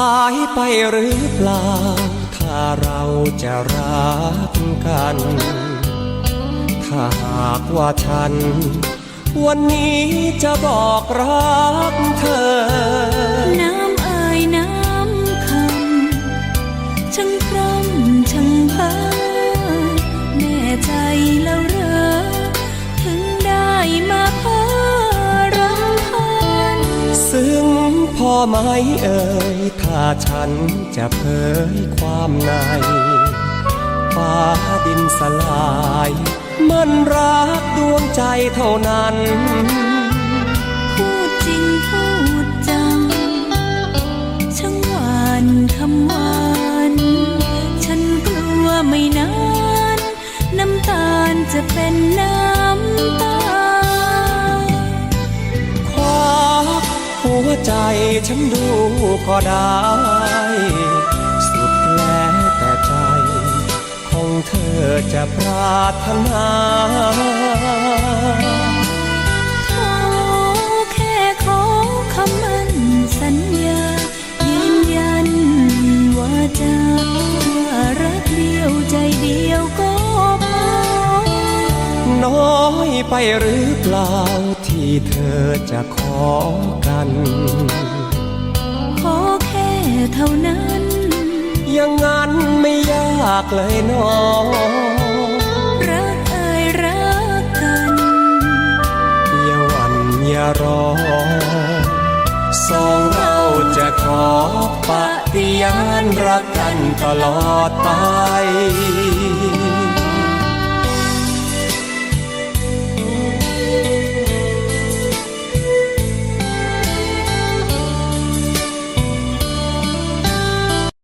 ายไปหรือเปล่า ถ้าเราจะรักกัน ถ้าหากว่าฉัน วันนี้จะบอกรักเธอ น้ำเอ่ยน้ำคำช่างพร่ำช่างเพ้อแน่ใจแล้ว ไหมเอ่ยถ้าฉันจะเผยความในฟ้าดินสลาย มันรักดวงใจเท่านั้น พูดจริงพูดจัง ช่างหวานคำหวานฉันกลัวไม่นาน น้ำตาลจะเป็นน้ำ ฉันดูก็ได้ สุดแล้วแต่ใจ ของเธอจะปรารถนา อยไปหรือเปล่าที่เธอจะขอกัน ขอแค่เท่านั้น อย่างนั้นไม่ยากเลยน้องรักเอ่ยรักกันอย่าหวันอย่ารอสองเราจะขอปฏิญาณรักกันตลอดไป